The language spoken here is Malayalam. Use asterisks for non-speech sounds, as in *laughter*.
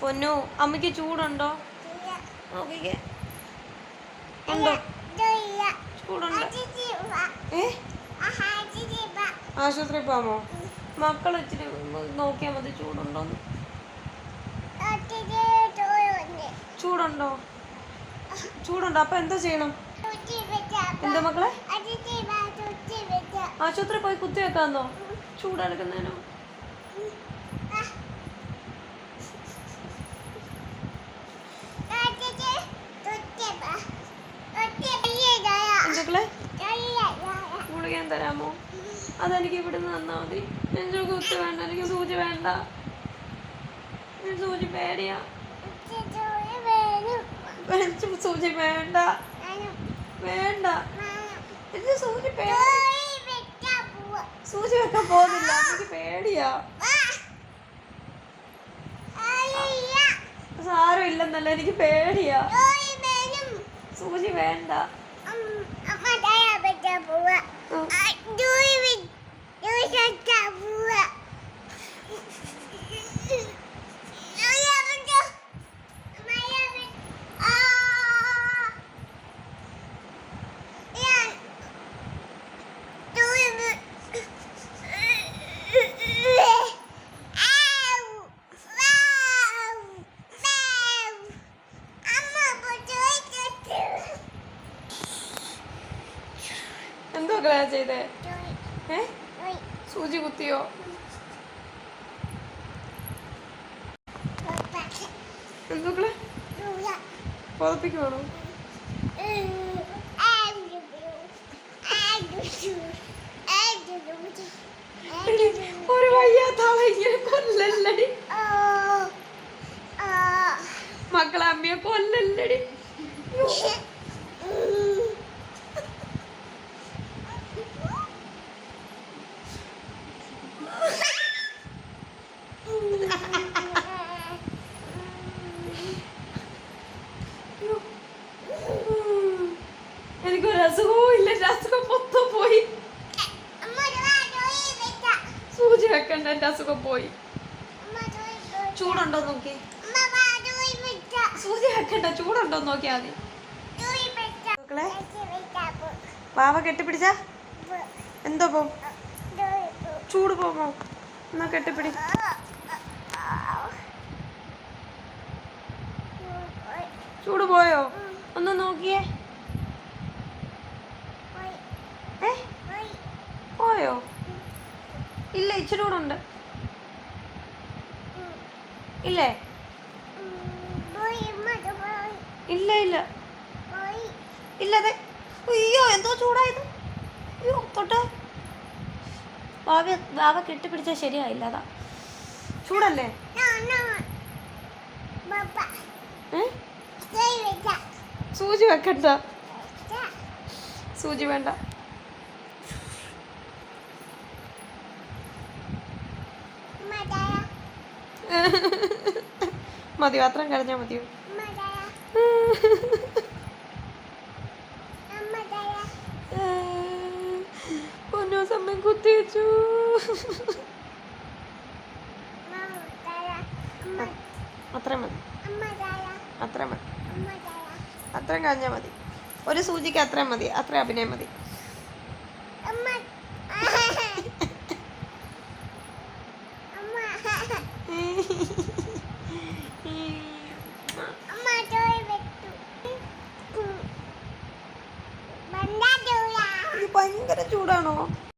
പൊന്നു അമ്മയ്ക്ക് ചൂടുണ്ടോ? നോക്കിക്കേ. ഉണ്ടോ? ചൂടുണ്ടോ? ഏ? ആശുപത്രി പോകാമോ മക്കൾ ഇച്ചിരി നോക്കിയാൽ മതി ചൂടുണ്ടോന്ന്. ചൂടുണ്ടോ. ചൂടുണ്ടോ? അപ്പൊ എന്താ ചെയ്യണം? എന്താ മക്കളെ? ആശുപത്രി പോയി കുത്തി വെക്കാന്നോ ചൂടെടുക്കുന്നതിനോ? അതെനിക്ക് ഇവിടുന്ന് തന്നാ മതി. എനിക്ക് കുത്ത് വേണ്ട എനിക്ക് സൂചി വേണ്ട. സൂചി പേടിയാ. എനിക്ക് സൂചി വേണ്ട. വേണ്ട. എനിക്ക് സൂചി സൂചി വെക്കാൻ പോകുന്നില്ല. എനിക്ക് പേടിയാ. സാരം ഇല്ലെന്നല്ല എനിക്ക് പേടിയാ. സൂചി വേണ്ട. ഉം. എന്തോ ക്ലാ ചെയ്തേ. ഏ? സൂചി കുത്തിയോ? എന്തൊക്കെ പുതപ്പിക്കുവാണോ ഒരു വയ്യാത്ത ആളെ ഇങ്ങനെ കൊല്ലല്ലടി മക്കളെ അമ്മയെ കൊല്ലല്ലടി *laughs* അസുഖവും ഇല്ല എന്റെ അസുഖം മൊത്തം പോയി. സൂചി വെക്കണ്ട എന്റെ അസുഖം പോയി. ചൂടുണ്ടോ നോക്കി സൂചി വെക്കണ്ട ചൂടുണ്ടോ നോക്കിയാ മതി. മക്കളെ പാവ കെട്ടിപ്പിടിച്ച? എന്തോ പോ? ചൂട് പോമോ എന്നാ കെട്ടിപ്പിടി. ചൂട് പോയോ? ഒന്ന് നോക്കിയേ ഏ പോയോ ഇല്ല ഇച്ചിരി കൂടെ ഉണ്ട്. ഇല്ലേ? ഇല്ല ഇല്ല. ഇല്ലതെ അയ്യോ എന്തോ ചൂടായത്. അയ്യോ തൊട്ട്. വാവ വാവ കെട്ടിപ്പിടിച്ചാൽ ശരിയായില്ല അതാ. ചൂടല്ലേ? സൂചി വെക്കണ്ട. സൂചി വേണ്ട. മതിയോ അത്രയും കഴിഞ്ഞാൽ മതിയോ പൊന്നോ സമയം കുത്തി വെച്ചു അത്രയും മതി. അത്രയും മതി. അത്രയും കഴിഞ്ഞാൽ മതി. ഒരു സൂചിക്ക് അത്രയും മതി. അത്രയും അഭിനയം മതി. の？